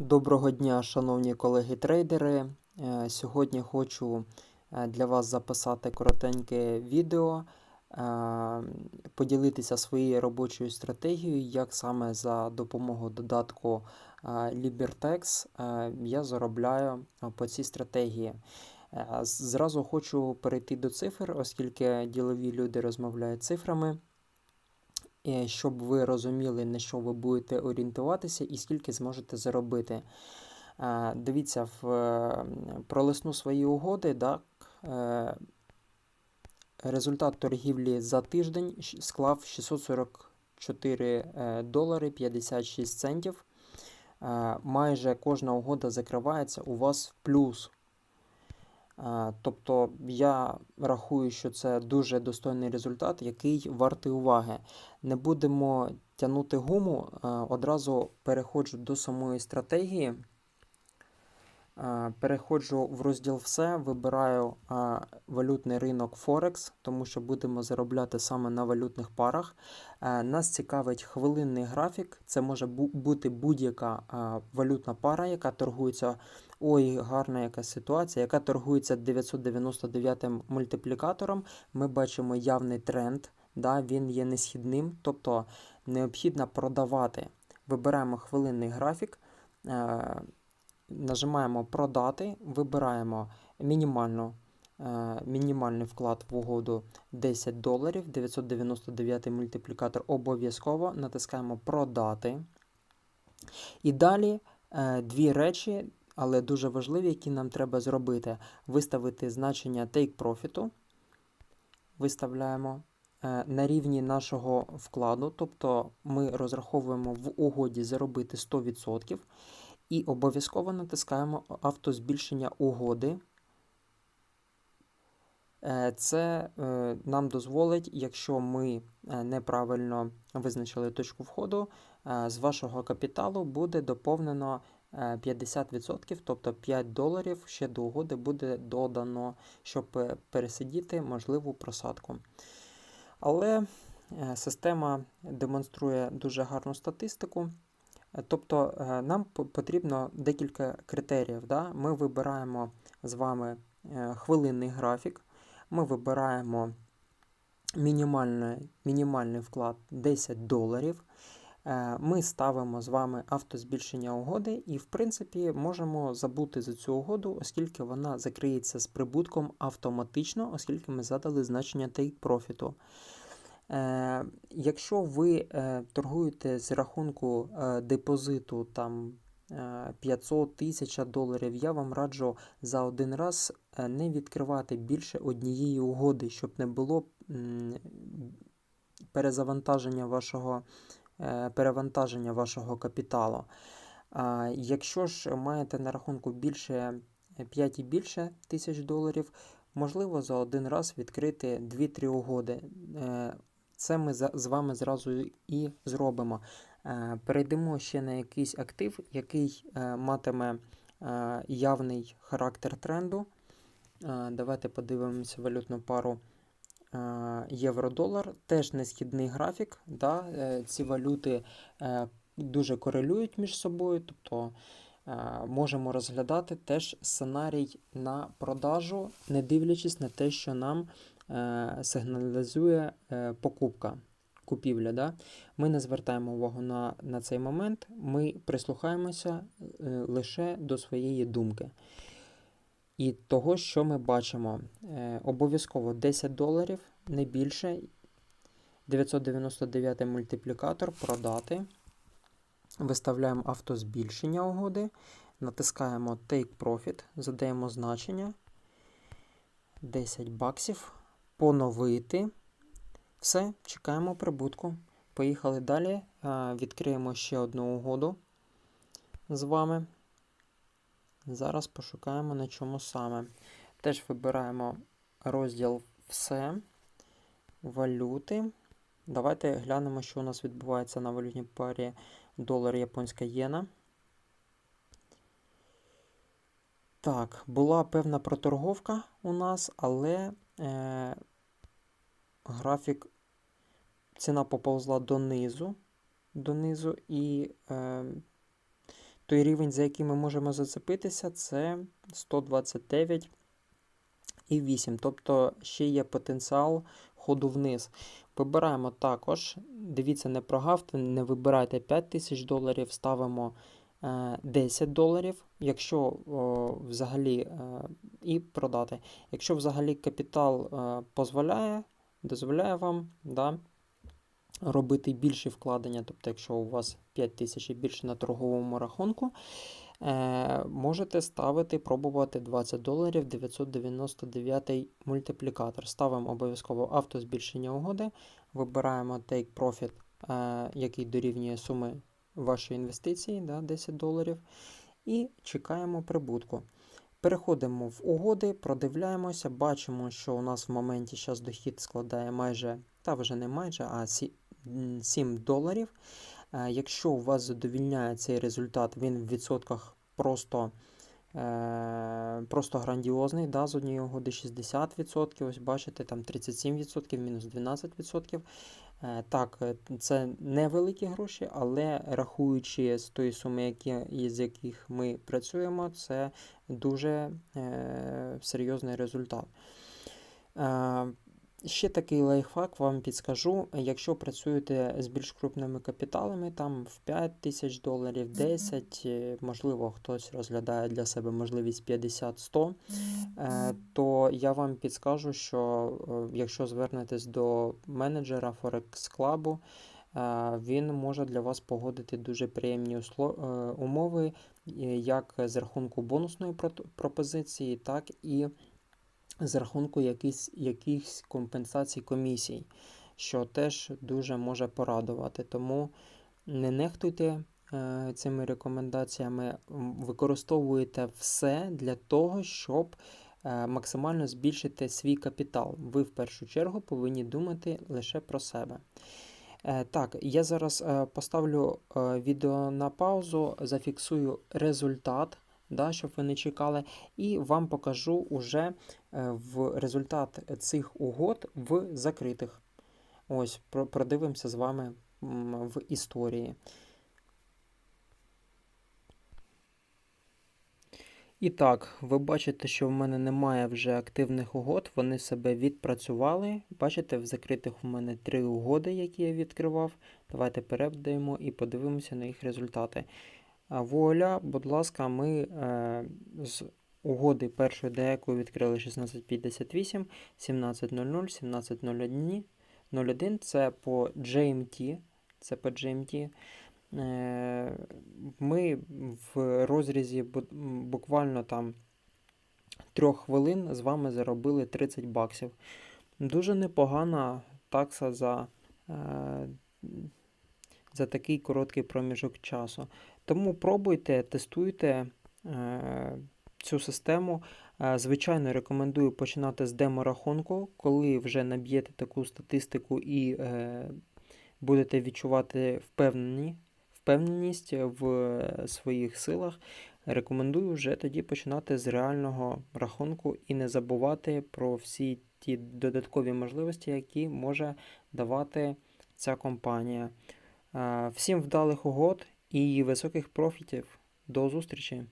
Доброго дня, шановні колеги-трейдери. Е, Сьогодні хочу е, для вас записати коротеньке відео, е, поділитися своєю робочою стратегією, як саме за допомогою додатку LiberTex я заробляю по цій стратегії. Зразу хочу перейти до цифр, оскільки ділові люди розмовляють цифрами. Е, Щоб ви розуміли, на що ви будете орієнтуватися і скільки зможете заробити. Е, Дивіться, в, пролисну свої угоди, так, е, результат торгівлі за тиждень склав 644 е, долари 56 центів. Майже кожна угода закривається у вас в плюс. Тобто я рахую, що це дуже достойний результат, який вартий уваги. Не будемо тягнути гуму, одразу переходжу до самої стратегії. Переходжу в розділ все, вибираю валютний ринок Форекс, тому що будемо заробляти саме на валютних парах. Нас цікавить хвилинний графік. Це може бути будь-яка валютна пара, яка торгується. Ой, гарна яка ситуація, яка торгується 999 мультиплікатором. Ми бачимо явний тренд, да, він є несхідним, тобто необхідно продавати. Вибираємо хвилинний графік. е, Нажимаємо продати, вибираємо мінімальну, е, мінімальний вклад в угоду 10 доларів, 999 мультиплікатор обов'язково натискаємо продати. І далі е, дві речі, але дуже важливі, які нам треба зробити: виставити значення take profit, виставляємо е, на рівні нашого вкладу, тобто ми розраховуємо в угоді заробити 100%. І обов'язково натискаємо автозбільшення угоди. Е, Це е, нам дозволить, якщо ми неправильно визначили точку входу, з вашого капіталу буде доповнено 50%, тобто 5 доларів ще до угоди буде додано, щоб е, пересидіти можливу просадку. Але е, система демонструє дуже гарну статистику. Е, Тобто е, нам потрібно декілька критеріїв. Да? Ми вибираємо з вами е, хвилинний графік, ми вибираємо мінімальний, мінімальний вклад 10 доларів. Е, Ми ставимо з вами автозбільшення угоди і, в принципі, можемо забути за цю угоду, оскільки вона закриється з прибутком автоматично, оскільки ми задали значення take profit. Е, Якщо ви е, торгуєте з рахунку депозиту там е, 500 тисяч доларів, я вам раджу за один раз не відкривати більше однієї угоди, щоб не було перезавантаження вашого, перевантаження вашого капіталу. Якщо ж маєте на рахунку більше 5 і більше тисяч доларів, можливо за один раз відкрити 2-3 угоди. Е, Це ми з вами зразу і зробимо. Е, Перейдемо ще на якийсь актив, який е, матиме е, явний характер тренду. Е, Давайте подивимося валютну пару е, євро-долар. Теж несхідний графік. Да? е, Ці валюти е, дуже корелюють між собою, тобто е, можемо розглядати теж сценарій на продажу, не дивлячись на те, що нам е, сигналізує е, покупка. Купівля, да? Ми не звертаємо увагу на, на цей момент, ми прислухаємося е, лише до своєї думки. І того, що ми бачимо, е, обов'язково 10 доларів, не більше. 999 мультиплікатор продати. Виставляємо автозбільшення угоди, натискаємо Take Profit, задаємо значення 10 баксів, поновити. Все, чекаємо прибутку. Поїхали далі. Е, Відкриємо ще одну угоду з вами. Зараз пошукаємо на чому саме. Теж вибираємо розділ Все, валюти. Давайте глянемо, що у нас відбувається на валютній парі долар японська єна. Так, була певна проторговка у нас, але е, графік ціна поповзла донизу, донизу і е, той рівень, за який ми можемо зацепитися, це 129 і 8. Тобто ще є потенціал ходу вниз. Вибираємо також, дивіться, не прогавте, не вибирайте 5 тисяч доларів, ставимо е, 10 доларів, якщо взагалі е, і продати. Якщо взагалі капітал е, дозволяє, дозволяє вам да, робити більші вкладення, тобто, якщо у вас 5 тисяч і більше на торговому рахунку, е, можете ставити, пробувати 20 доларів 999 мультиплікатор. Ставимо обов'язково автозбільшення угоди, вибираємо Take Profit, е, який дорівнює суми вашої інвестиції, да, 10 доларів, і чекаємо прибутку. Переходимо в угоди, продивляємося, бачимо, що у нас в моменті зараз дохід складає майже, та вже не майже, а 7 доларів. Е, Якщо у вас задовільняє цей результат, він в відсотках просто, е, просто грандіозний. Да, з однієї угоди 60%, ось бачите, там 37%, мінус 12%. Е, Так, це невеликі гроші, але рахуючи з тої суми, які, із яких ми працюємо, це дуже е, серйозний результат. Е, Ще такий лайфхак вам підскажу. Якщо працюєте з більш крупними капіталами, там в 5 тисяч доларів, 10, е, можливо, хтось розглядає для себе можливість 50-100, е, то я вам підскажу, що е, якщо звернетесь до менеджера Forex Club, він може для вас погодити дуже приємні умови, як з рахунку бонусної пропозиції, так і з рахунку якихось, якихось компенсацій комісій, що теж дуже може порадувати. Тому не нехтуйте е, цими рекомендаціями, використовуйте все для того, щоб е, максимально збільшити свій капітал. Ви в першу чергу повинні думати лише про себе. Е, Так, я зараз е, поставлю е, відео на паузу, зафіксую результат, да, щоб ви не чекали, і вам покажу уже е, в результат цих угод в закритих. Ось, про- продивимося з вами в історії. І так, ви бачите, що в мене немає вже активних угод, вони себе відпрацювали. Бачите, в закритих у мене три угоди, які я відкривав. Давайте передаємо і подивимося на їх результати. Вуаля, будь ласка, ми е, з угоди першої деякої відкрили 1658, 1700, 1701. це по GMT. Це по GMT. Е, Ми в розрізі буквально там трьох хвилин з вами заробили 30 баксів. Дуже непогана такса за, е, за такий короткий проміжок часу. Тому пробуйте, тестуйте е, цю систему. Е, Звичайно, рекомендую починати з демо-рахунку, коли вже наб'єте таку статистику і е, будете відчувати впевнені, впевненість в своїх силах. Рекомендую вже тоді починати з реального рахунку і не забувати про всі ті додаткові можливості, які може давати ця компанія. Всім вдалих угод і високих профітів. До зустрічі!